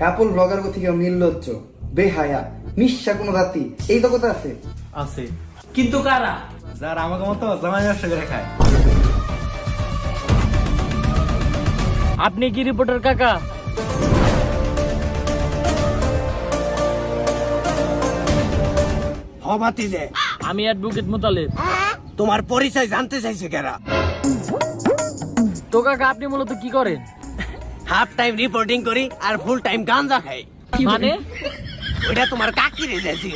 কাপল blogger থেকে নির্লজ্জ বেহায়া নিঃশা কোনো জাতি এই জগতে আছে? আছে। কিন্তু কারা? যার আমাকে মতো জামাই ব্যবসা করে খায়। আপনি কি রিপোর্টার কাকা? হবাতি যে আমি অ্যাডভোকেট মোতালেব। তোমার পরিচয় জানতে চাইছে কেরা? তো কাকা আপনি মূলত কি করেন? হাফ টাইম রিপোর্টিং করি আর ফুল টাইম গাঞ্জা খাই। মানে? ওইটা তোমার কাকি রে যাইছি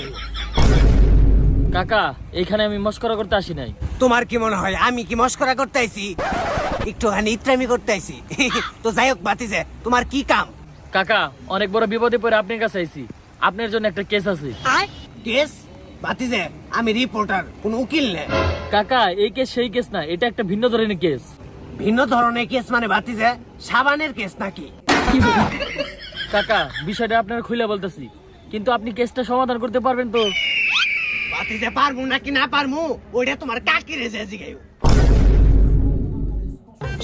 কাকা এখানে আমি মস্করা করতে আসি নাই। তোমার কি মনে হয় আমি কি মস্করা করতে আইছি? একটুখানি ইত্রামি করতে আইছি। তো যাই হোক বাতি যে তোমার কি কাম? কাকা অনেক বড় বিপদে পড়ে আপনার কাছে আইছি। আপনার জন্য একটা কেস আছে। কেস বাতি যে আমি রিপোর্টার কোন উকিল নে। কাকা এই কেস সেই কেস না এটা একটা ভিন্ন ধরনের কেস ভিন্ন ধরনের কেস মানে বাতি যে সাবানের কেস নাকি? কাকা বিষয়টা আপনার খুলে বলতেছি। কিন্তু আপনি কেসটা সমাধান করতে পারবেন তো? বাতি যে পারমু নাকি না পারমু ওইটা তোমার কাকি রে যাইছি গাইও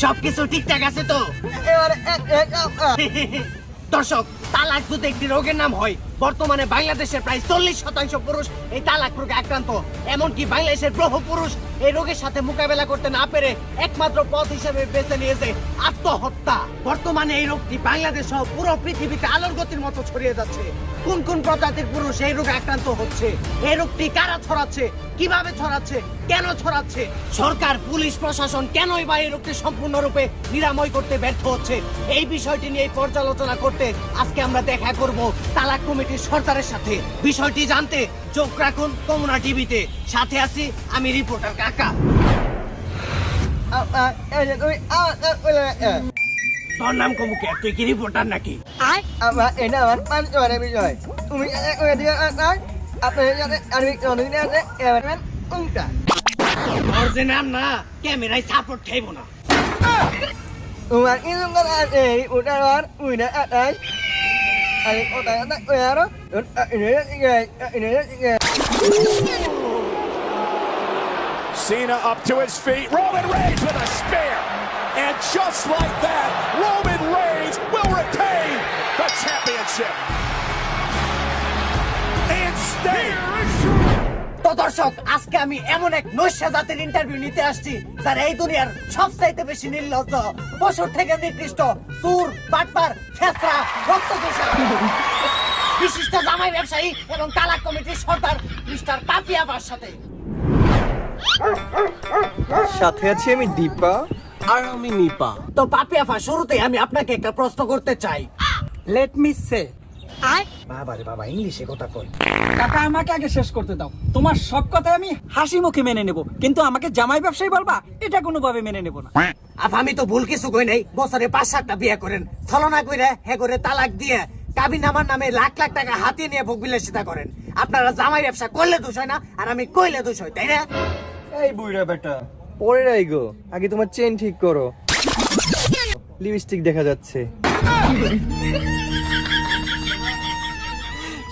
সবকিছু ঠিকঠাক আছে তো? দর্শক তালাক যদি একটি রোগের নাম হয় বর্তমানে বাংলাদেশের প্রায় চল্লিশ শতাংশ পুরুষ এই তালাক রোগে আক্রান্ত। এমনকি বাংলাদেশের বহু পুরুষ এই রোগের সাথে মোকাবেলা করতে না পেরে একমাত্র পথ হিসেবে বেছে নিয়েছে আত্মহত্যা। বর্তমানে এই রোগটি বাংলাদেশ সহ পুরো পৃথিবীতে আলোর গতির মতো ছড়িয়ে যাচ্ছে। কোন কোন প্রজাতির পুরুষ এই রোগে আক্রান্ত হচ্ছে? এই রোগটি কারা ছড়াচ্ছে? কীভাবে ছড়াচ্ছে? কেন ছড়াচ্ছে? সরকার, পুলিশ, প্রশাসন কেনই বা এই রোগটি সম্পূর্ণরূপে নিরাময় করতে ব্যর্থ হচ্ছে? এই বিষয়টি নিয়ে পর্যালোচনা করতে আজকে আমরা দেখা করব তালাক সরকারের সাথে। বিষয়টি জানতে চোখ রাখুন কমুনা টিভিতে। সাথে আছি আমি রিপোর্টার কাকা। তোর নাম কমুকে তুই কি রিপোর্টার নাকি? আমার এটা আমার পাঁচ বিষয় তুমি যাতে করে দিও আপনার আপনার যাতে আমি অনুদিন আছে? এবার উল্টা তোর যে নাম না Cena up to his feet. Roman Reigns with a spear. And just like that, Roman Reigns will retain the championship. And stay. তো দর্শক আজকে আমি এমন এক নৈশ জাতের ইন্টারভিউ নিতে আসছি যার এই দুনিয়ার সবচাইতে বেশি নির্লজ্জ পশুর থেকে নিকৃষ্ট চুর বাটপার ফেসরা রক্ত বিশিষ্ট জামাই ব্যবসায়ী এবং তালাক কমিটির সর্দার মিস্টার পাপিয়াবার সাথে। সাথে আছি আমি দীপা আর আমি নিপা। তো পাপিয়াফা শুরুতে আমি আপনাকে একটা প্রশ্ন করতে চাই। লেট মি সে বাবা রে বাবা ইংলিশে কথা কই কাকা আমাকে আগে শেষ করতে দাও। তোমার সব কথা আমি হাসি মুখে মেনে নেব। কিন্তু আমাকে জামাই ব্যবসায়ী বলবা এটা কোনোভাবে মেনে নেব না। আপ আমি তো ভুল কিছু কই নাই। বছরে পাঁচ সাতটা বিয়ে করেন। ছলনা কইরে হে করে তালাক দিয়ে কাবিন আমার নামে লাখ লাখ টাকা হাতিয়ে নিয়ে ভোগ বিলাসিতা করেন। আপনারা জামাই ব্যবসা করলে দোষ হয় না আর আমি কইলে দোষ হয় তাই না? এই বুইরা বেটা পরে রাই গো। আগে তোমার চেন ঠিক করো। লিপস্টিক দেখা যাচ্ছে।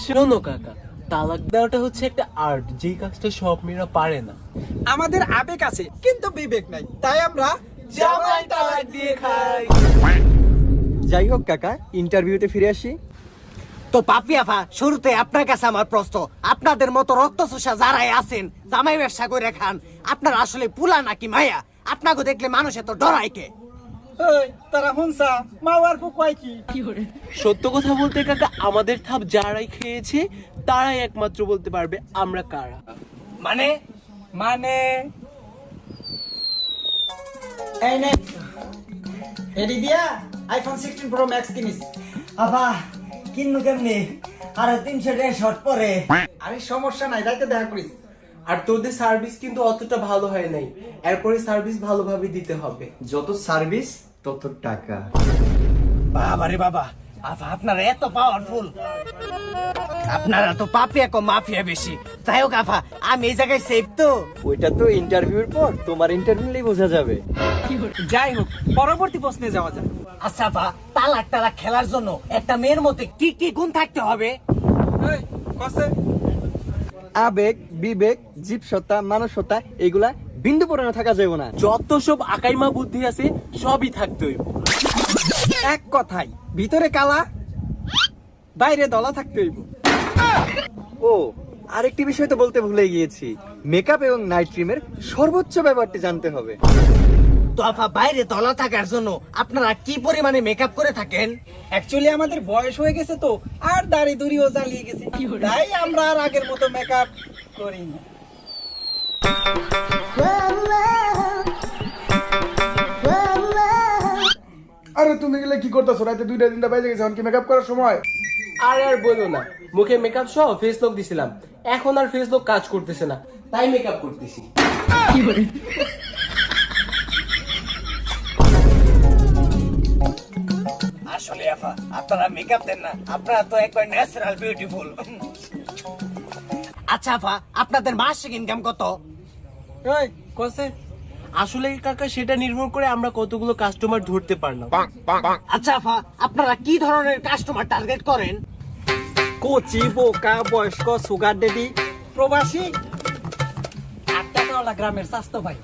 শোনো কাকা তালাক দেওয়াটা হচ্ছে একটা আর্ট যেই কাজটা সব মেয়েরা পারে না। আমাদের আবেগ আছে কিন্তু বিবেক নাই। তাই আমরা জামাই তালাক দিয়ে খাই। যাই হোক কাকা ইন্টারভিউতে ফিরে আসি। তো পাপিয়াফা শুরুতে আপনার কাছে আমার প্রশ্ন। আপনাদের মতো রক্ত চোষা যারাই আছেন জামাই ব্যবসা করে খান আপনার আসলে পুলা নাকি মায়া? আপনাকে দেখলে মানুষে তো ডরায় কে? তারা হুনসা মাওয়ার ফুকওয়াই কি? সত্য কথা বলতে কাকা আমাদের থাপ যারাই খেয়েছে তারাই একমাত্র বলতে পারবে আমরা কারা। মানে? মানে? এই নে। এডি দিয়া আইফোন 16 প্রো ম্যাক্স কিনিস। আবা কিন্নু কেমনি? আর তিনশো টাকা শর্ট পরে। আরে সমস্যা নাই দেখা করিস। আর তোদের সার্ভিস কিন্তু অতটা ভালো হয় নাই। এরপরে সার্ভিস ভালোভাবে দিতে হবে। যত সার্ভিস তত টাকা। বাবা রে বাবা আপনারা এত পাওয়ারফুল আপনারা তো পাপিয়া কম মাফিয়া বেশি। যাই হোক আফা আমি এই জায়গায় সেফ তো। ওইটা তো ইন্টারভিউর পর তোমার বোঝা যাবে। যাই হোক পরবর্তী প্রশ্নে যাওয়া যাক। আচ্ছা আফা তালাক তালাক খেলার জন্য একটা মেয়ের মধ্যে কি কি গুণ থাকতে হবে? এই আবেগ বিবেক জীবসত্তা মানসত্তা এগুলা বিন্দু পরিমাণে থাকা যাবে না। যত সব আকাইমা বুদ্ধি আছে সবই থাকতে হইব। এক কথাই ভিতরে কালা বাইরে দলা থাকতে হইব। ও আরেকটি বিষয় তো বলতে ভুলে গিয়েছি। মেকআপ এবং নাইট ক্রিমের সর্বোচ্চ ব্যাপারটি জানতে হবে। তো আপা বাইরে দলা থাকার জন্য আপনারা কি পরিমাণে মেকআপ করে থাকেন? অ্যাকচুয়ালি আমাদের বয়স হয়ে গেছে তো আর দাড়ি দুড়িও জ্বালিয়ে গেছে। তাই আমরা আর আগের মতো মেকআপ করি না আরে তুমি গেলে কি করতেছো? রাতে দুইটা তিনটা বাজে গেছে এখন কি মেকআপ করার সময়? আর আর বলো না মুখে মেকআপ সহ ফেস লক দিছিলাম। এখন আর ফেস লক কাজ করতেছে না তাই মেকআপ করতেছি। আসলে আপা আপনারা মেকআপ দেন না আপনারা তো একবার ন্যাচারাল বিউটিফুল আচ্ছা আপা আপনাদের মাসিক ইনকাম কত? কসে আসলে কাকা সেটা নির্ভর করে আমরা কতগুলো কাস্টমার ধরতে পারলাম। আচ্ছা আপা আপনারা কি ধরনের কাস্টমার টার্গেট করেন? কোচি বোকা বয়স্ক সুগার ডেডি প্রবাসী? আট গ্রামের স্বাস্থ্য ভাই।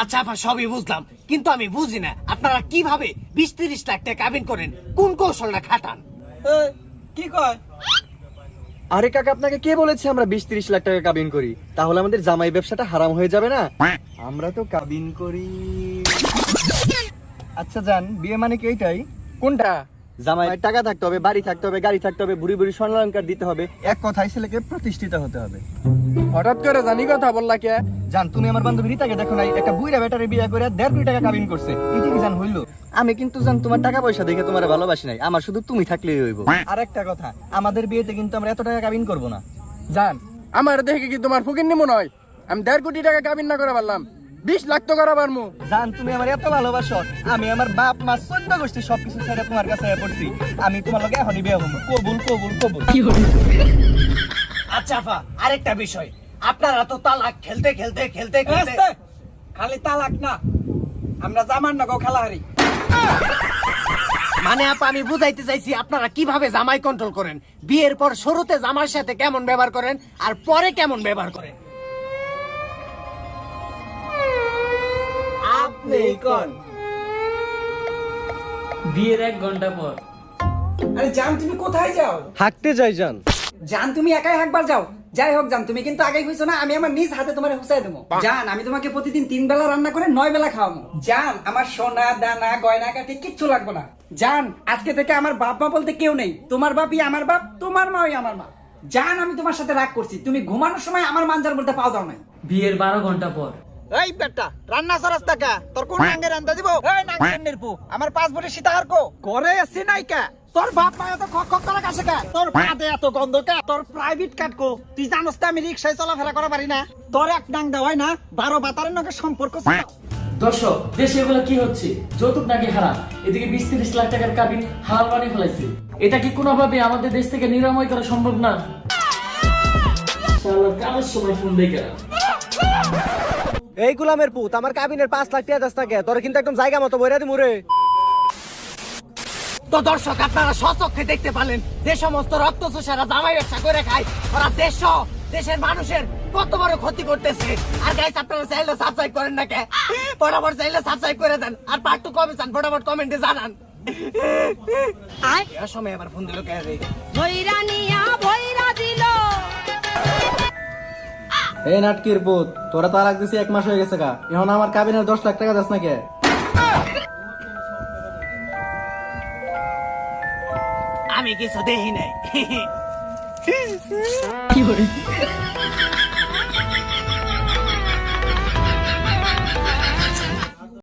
আচ্ছা আপা সবই বুঝলাম কিন্তু আমি বুঝি না আপনারা কীভাবে বিশ তিরিশ লাখ টাকা কাবিন করেন? কোন কৌশলটা খাটান? কি কয়? আরে কাকা আপনাকে কে বলেছে আমরা বিশ তিরিশ লাখ টাকা কাবিন করি? তাহলে আমাদের জামাই ব্যবসাটা হারাম হয়ে যাবে না? আমরা তো কাবিন করি। আচ্ছা যান বিয়ে মানে কি এইটাই? কোনটা? জামাই টাকা থাকতে হবে বাড়ি থাকতে হবে গাড়ি থাকতে হবে বুড়ি বুড়ি স্বর্ণালঙ্কার দিতে হবে। এক কথায় ছেলেকে প্রতিষ্ঠিত হতে হবে। হঠাৎ করে জানি কথা বললা কে? জান তুমি আমার বান্ধবী রিতাকে দেখো নাই একটা বুইরা বেটারে বিয়ে করে দেড় কোটি টাকা কাবিন করছে। এটা কি জান হইল? আমি কিন্তু জান তোমার টাকা পয়সা দেখে তোমার ভালোবাসি নাই আমার শুধু তুমি থাকলেই হইব। আর একটা কথা আমাদের বিয়েতে কিন্তু আমরা এত টাকা কাবিন করব না। জান আমার দেখে কি তোমার ফুকির নিমো নয় আমি দেড় কোটি টাকা কাবিন না করে পারলাম বিশ লাখ তো করা পারমু। জান তুমি আমার এত ভালোবাসো আমি আমার বাপ মা চোদ্দ গোষ্ঠী সবকিছু ছেড়ে তোমার কাছে পড়ছি। আমি তোমার লগে এখনই বিয়ে হব। কবুল কবুল কবুল। আচ্ছা আরেকটা বিষয়। আপনারা তো তালাক খেলতে খেলতে খেলতে খেলতে। খালি তালাক না আমরা জামার নগো খেলা হারি মানে আপা আমি বুঝাইতে চাইছি আপনারা কীভাবে জামাই কন্ট্রোল করেন? বিয়ের পর শুরুতে জামাইয়ের সাথে কেমন ব্যবহার করেন আর পরে কেমন ব্যবহার করেন? আপনি কোন? বিয়ের এক ঘণ্টা পর। আরে জান তুমি কোথায় যাও? হাঁটতে যাই জান। জান তুমি একাই হাঁকবার যাও। যাই হোক জান তুমি কিন্তু আগে কইছো না আমি আমার নিজ হাতে তোমার হুসাই দেবো। জান আমি তোমাকে প্রতিদিন তিন বেলা রান্না করে নয় বেলা খাওয়াবো। জান আমার সোনা দানা গয়না কাটি কিচ্ছু লাগবে না। জান আজকে থেকে আমার বাপ মা বলতে কেউ নেই। তোমার বাপই আমার বাপ তোমার মাই আমার মা। জান আমি তোমার সাথে রাগ করছি। তুমি ঘুমানোর সময় আমার মানজার বলতে পাও দাও নাই। বিয়ের বারো ঘণ্টা পর। এই বেটা রান্না সরাস টাকা তোর কোন রান্দা দিব? এই নাঙ্গের নিরপু আমার পাসপোর্টে সীতাহার কো। করে আছি নাই কা তোর বাপ মা এত খক খক করে কাছে কা তোর পাতে এত গন্ধ কা? তোর প্রাইভেট কার্ড কো? তুই জানোস তো আমি রিক্সায় চলাফেরা করা পারি না। তোর এক নাং দেওয়াই না বারো বাতারের নগে সম্পর্ক ছিল। দর্শক দেশে এগুলো কি হচ্ছে? যৌতুক নাকি হারাম? এদিকে বিশ তিরিশ লাখ টাকার কাবিন হাল বানিয়ে ফেলাইছে। এটা কি কোনোভাবে আমাদের দেশ থেকে নিরাময় করা সম্ভব না? কারোর সময় ফোন দেখে এই গুলামের পুত আমার কাবিনের পাঁচ লাখ টাকা দাস না কে তোর কিন্তু একদম জায়গা মতো বইরা দিমু রে। তো দর্শক আপনারা সচক্ষে দেখতে পারলেন যে সমস্ত রক্ত চোষারা জামাই ব্যবসা করে খায় ওরা দেশ দেশের মানুষের কত বড় ক্ষতি করতেছে। আর গাইস আপনারা চাইলে সাবস্ক্রাইব করেন না কে? ফটাফট চাইলে সাবস্ক্রাইব করে দেন আর পার্ট টু কবে চান ফটাফট কমেন্টে জানান। এর সময় আবার ফোন দিল কে রে? ভৈরা নিয়া ভৈরা দিল। এই নাটকির পুত তোরা তালাক দিছি এক মাস হয়ে গেছে গা। এখন আমার কাবিনের দশ লাখ টাকা দাস না কে? আমি কিছু দেখি নাই। কি